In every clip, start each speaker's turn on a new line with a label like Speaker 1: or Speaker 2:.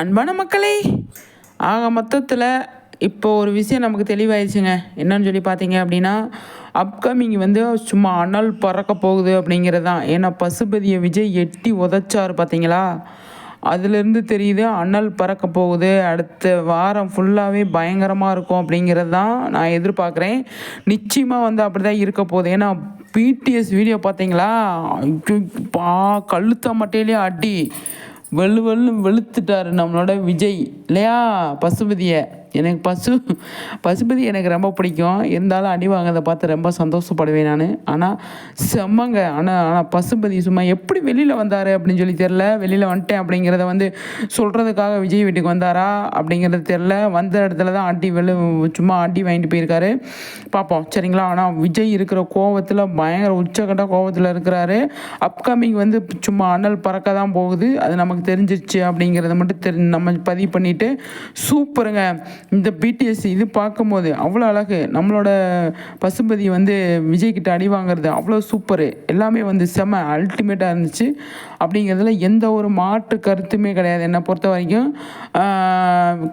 Speaker 1: அன்பான மக்களே ஆக மொத்தத்தில் இப்போ ஒரு விஷயம் நமக்கு தெளிவாயிடுச்சுங்க. என்னன்னு சொல்லி பார்த்தீங்க அப்படின்னா அப்கமிங் வந்து சும்மா அனல் பறக்க போகுது அப்படிங்கிறது தான். ஏன்னா பசுபதியை விஜய் எட்டி உதச்சார் பார்த்தீங்களா? அதுலேருந்து தெரியுது அனல் பறக்க போகுது. அடுத்த வாரம் ஃபுல்லாகவே பயங்கரமாக இருக்கும் அப்படிங்கிறது தான் நான் எதிர்பார்க்குறேன். நிச்சயமாக வந்து அப்படி தான் இருக்க போகுது. ஏன்னா பிடிஎஸ் வீடியோ பார்த்தீங்களா? பா கழுத்த மட்டையிலே அடி. வெள்ளு வெள்ளு வெளுத்துட்டார் நம்மளோட விஜய். இல்லையா? பசுபதியை. எனக்கு பசு பசுபதி எனக்கு ரொம்ப பிடிக்கும். இருந்தாலும் அடி வாங்கிறத பார்த்து ரொம்ப சந்தோஷப்படுவேன் நான். ஆனால் செம்மங்க. ஆனால் ஆனால் பசுபதி சும்மா எப்படி வெளியில் வந்தார் அப்படின்னு சொல்லி தெரில வெளியில் வந்துட்டேன் அப்படிங்கிறத வந்து சொல்கிறதுக்காக விஜய் வீட்டுக்கு வந்தாரா அப்படிங்கிறது தெரில வந்த இடத்துல தான் அடி வெளி சும்மா அடி வாங்கிட்டு போயிருக்காரு. பார்ப்போம். சரிங்களா? ஆனால் விஜய் இருக்கிற கோவத்தில் பயங்கர உச்சக்கட்ட கோவத்தில் இருக்கிறாரு. அப்கமிங் வந்து சும்மா அனல் பறக்க தான் போகுது. அது நமக்கு தெரிஞ்சிச்சு அப்படிங்கிறத மட்டும் தெரி நம்ம பதிவு பண்ணிவிட்டு சூப்பருங்க. இந்த பிடிஎஸ் இது பார்க்கும்போது அவ்வளோ அழகு. நம்மளோட பசுபதி வந்து விஜய்கிட்ட அடி வாங்குறது அவ்வளோ சூப்பரு. எல்லாமே வந்து செம அல்டிமேட்டாக இருந்துச்சு. அப்படிங்கிறதுல எந்த ஒரு மாற்று கருத்துமே கிடையாது. என்னை பொறுத்த வரைக்கும்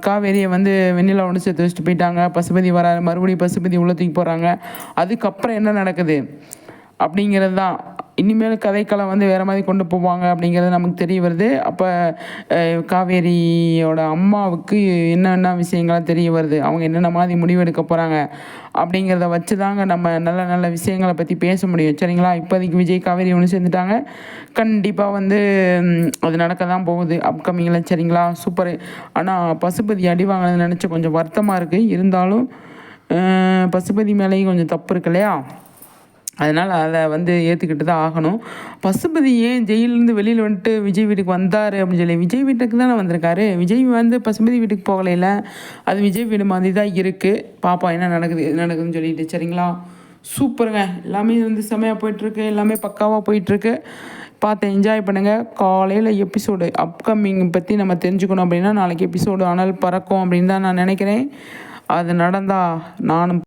Speaker 1: காவேரியை வந்து வெண்ணிலா ஒன்று சேர்த்து வச்சுட்டு போயிட்டாங்க. பசுபதி வராது மறுபடியும் பசுபதி உள்ள தூக்கி போகிறாங்க அதுக்கப்புறம் என்ன நடக்குது? அப்படிங்கிறது தான். இனிமேல் கதைக்களம் வந்து வேறு மாதிரி கொண்டு போவாங்க அப்படிங்கிறது நமக்கு தெரிய வருது. அப்போ காவேரியோட அம்மாவுக்கு என்னென்ன விஷயங்கள்லாம் தெரிய வருது? அவங்க என்னென்ன மாதிரி முடிவெடுக்க போகிறாங்க அப்படிங்கிறத வச்சு தாங்க நம்ம நல்ல நல்ல விஷயங்களை பற்றி பேச முடியும். சரிங்களா? இப்போதைக்கு விஜய் காவேரி ஒன்று சேர்ந்துட்டாங்க. கண்டிப்பாக வந்து அது நடக்க தான் போகுது அப்கமிங்கில் சரிங்களா? சூப்பரு ஆனால் பசுபதி அடி வாங்கினது நினச்சி கொஞ்சம் வருத்தமாக இருக்குது இருந்தாலும் பசுபதி மேலேயும் கொஞ்சம் தப்பு இருக்கு இல்லையா? அதனால் அதை வந்து ஏற்றுக்கிட்டு தான் ஆகணும். பசுபதி ஏன் ஜெயிலேருந்து வெளியில் வந்துட்டு விஜய் வீட்டுக்கு வந்தார் அப்படின்னு சொல்லி விஜய் வீட்டுக்கு தானே வந்திருக்காரு. விஜய் வந்து பசுபதி வீட்டுக்கு போகலையில அது விஜய் வீடு மாதிரி தான் இருக்குது பாப்பா என்ன நடக்குது எது நடக்குதுன்னு சொல்லிட்டு சரிங்களா? சூப்பருங்க. எல்லாமே வந்து செமையாக போயிட்டுருக்கு. எல்லாமே பக்காவாக போயிட்டுருக்கு. பார்த்து என்ஜாய் பண்ணுங்கள் காலையில் எபிசோடு அப்கமிங் பற்றி நம்ம தெரிஞ்சுக்கணும் அப்படின்னா நாளைக்கு எபிசோடு ஆனால் பறக்கும் அப்படின்னு தான் நான் நினைக்கிறேன். அது நடந்தால் நானும்